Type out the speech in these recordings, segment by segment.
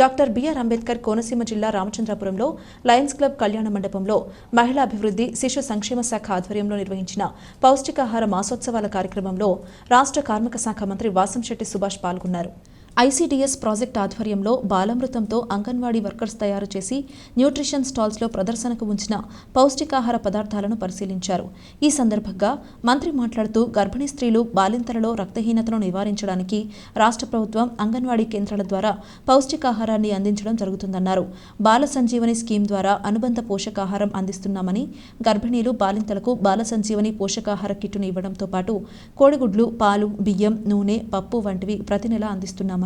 Doctor BR Ambedkar Konaseema జిల్లా రామచంద్రపురంలో Lions club కళ్యాణ మండపంలో మహిళా అభివృద్ధి శిశు సంక్షేమ శాఖ ఆధ్వర్యంలో నిర్వహించిన పౌష్టికాహార మాసోత్సవాల కార్యక్రమంలో రాష్ట్ర కార్మిక శాఖ మంత్రి వాసంశెట్టి సుభాష్ పాల్గొన్నారు. ఐసీడీఎస్ ప్రాజెక్ట్ ఆధ్వర్యంలో బాలామృతంతో అంగన్వాడీ వర్కర్స్ తయారు చేసి న్యూట్రిషన్ స్టాల్స్లో ప్రదర్శనకు ఉంచిన పౌష్టికాహార పదార్థాలను పరిశీలించారు. ఈ సందర్భంగా మంత్రి మాట్లాడుతూ గర్భిణీ స్త్రీలు బాలింతలలో రక్తహీనతను నివారించడానికి రాష్ట్ర ప్రభుత్వం అంగన్వాడీ కేంద్రాల ద్వారా పౌష్టికాహారాన్ని అందించడం జరుగుతుందన్నారు. బాల సంజీవని స్కీమ్ ద్వారా అనుబంధ పోషకాహారం అందిస్తున్నామని గర్భిణీలు బాలింతలకు బాల సంజీవని పోషకాహార కిట్టును ఇవ్వడంతో పాటు కోడిగుడ్లు పాలు బియ్యం నూనె పప్పు వంటివి ప్రతి నెల అందిస్తున్నామని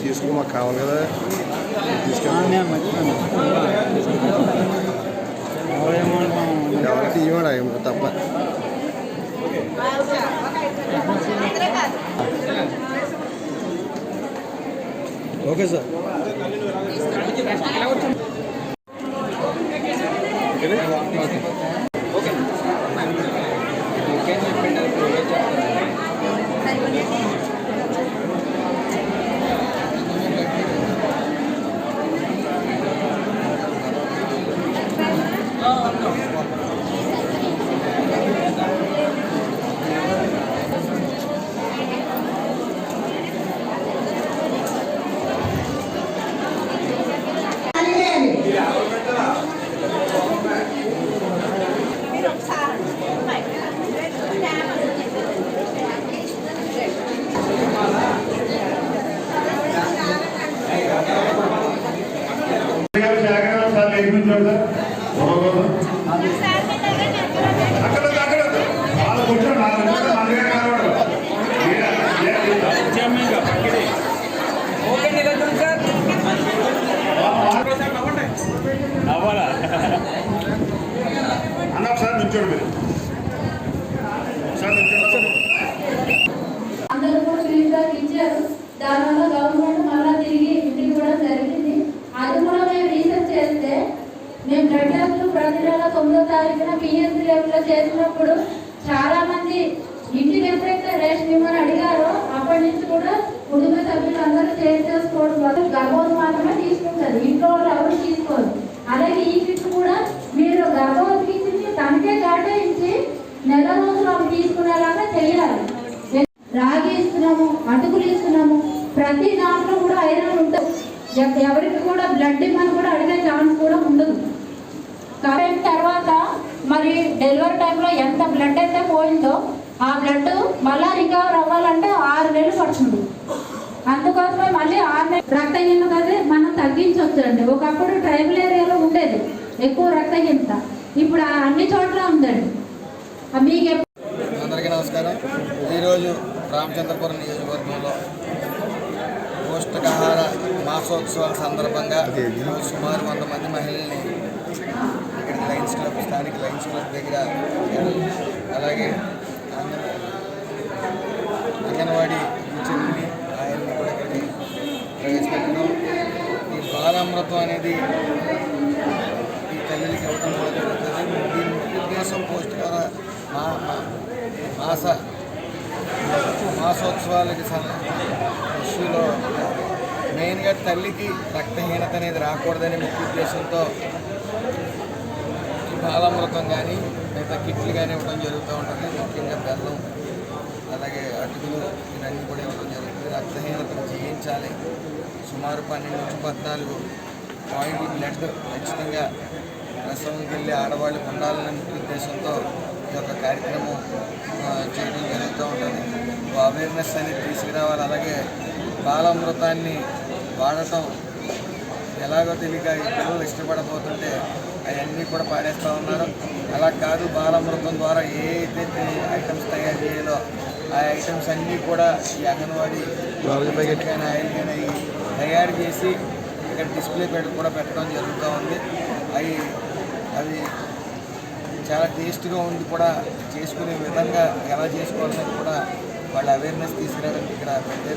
తీసుకో మాకు కావాలి కదా తీసుకెళ్ళి ఎవరికి ఇవ్వడా తప్ప ఓకే సార్ జాగ్రత్త దానివల్ల గవర్నమెంట్ మళ్ళా తిరిగి ఇంటికి కూడా జరిగింది అది కూడా మేము రీసెర్చ్ చేస్తే మేము బ్లడ్ టెస్ట్లు ప్రతి నెల తొమ్మిదో తారీఖున పిఎస్సీ లెవెల్లో చేసినప్పుడు చాలామంది ఇంటికి ఎప్పుడైతే రేషన్ ఇవ్వమని అడిగారో. అప్పటి నుంచి కూడా కుటుంబ సభ్యులు అందరూ చేంజ్ చేసుకోవడం వల్ల గర్భవతి మాత్రమే తీసుకుంటారు. ఇంట్లో వాళ్ళు ఎవరు తీసుకోరు. అలాగే ఈ కిట్ కూడా మీరు గర్భవతికి ఇచ్చి తనకే కేటాయించి నెల రోజులు అవి తీసుకునేలాగా చేయాలి రాగి ఇస్తున్నాము అటుకులు ఇస్తున్నాము ప్రతి దాంట్లో కూడా ఐరన్ ఉంటుంది ఎవ- ఎవరికి కూడా బ్లడ్ ఇవ్వని కూడా అడిగే ఛాన్స్ కూడా ఉండదు. కాబట్టి తర్వాత మరి డెలివరీ టైంలో ఎంత బ్లడ్ అయితే పోయిందో ఆ బ్లడ్ మళ్ళా రికవర్ అవ్వాలంటే ఆరు నెలలు పడుతుంది. అందుకోసమే మళ్ళీ ఆరు నెలలు రక్తహీనత అనేది మనం తగ్గించవచ్చు అండి ఒకప్పుడు ట్రైబల్ ఏరియాలో ఉండేది ఎక్కువ రక్తహీనత ఇప్పుడు అన్ని చోట్ల ఉందండి. మీకు ఎప్పుడు అందరికీ నమస్కారం. ఈరోజు రామచంద్రపురం నియోజకవర్గంలో మాసోత్సవాల సందర్భంగా సుమారు వంద మంది మహిళల్ని ఇక్కడ లయన్స్ క్లబ్ స్థానిక లయన్స్ క్లబ్ దగ్గర అలాగే అంగన్ అంగన్వాడీ టీచర్ని ఆయన్ని కూడా ఇక్కడికి ప్రవేశపెట్టడం. ఈ బాలామృతం అనేది ఈ తల్లికి ఇవ్వడం కూడా జరుగుతుంది. దీని ఉద్దేశం పౌష్టికార మా మా- మాస మాసోత్సవాలకి సం- మెయిన్గా తల్లికి రక్తహీనత అనేది రాకూడదనే ముఖ్య ఉద్దేశంతో బాలామృతం కానీ లేదా కిట్లు కానీ ఇవ్వడం జరుగుతూ ఉంటుంది. ముఖ్యంగా బెల్లం అలాగే అటుకులు ఇవన్నీ కూడా ఇవ్వడం జరుగుతుంది. రక్తహీనతను జయించాలి. సుమారు పన్నెండు నుంచి పద్నాలుగు పాయింట్ బ్లడ్ ఖచ్చితంగా ప్రసవంకి వెళ్ళి ఆడవాళ్ళకు ఉండాలనే ముఖ్య ఉద్దేశంతో ఈ యొక్క కార్యక్రమం చేయడం జరుగుతూ ఉంటుంది. అవేర్నెస్ అనేది తీసుకురావాలి. అలాగే బాలామృతాన్ని వాడటం ఎలాగో తెలియక ఈ పిల్లలు ఇష్టపడబోతుంటే అవన్నీ కూడా పాడేస్తూ ఉన్నారు. అలా కాదు బాలామృతం ద్వారా ఏ అయితే ఐటమ్స్ తయారు చేయాలో ఆ ఐటమ్స్ అన్నీ కూడా ఈ అంగన్వాడీ కానీ ఆయిల్ కానీ తయారు చేసి ఇక్కడ డిస్ప్లే పెట్ కూడా పెట్టడం జరుగుతూ ఉంది. అవి అవి చాలా టేస్ట్గా ఉండి కూడా చేసుకునే విధంగా ఎలా చేసుకోవాలని కూడా వాళ్ళ అవేర్నెస్ తీసుకురావడానికి ఇక్కడ పెట్టే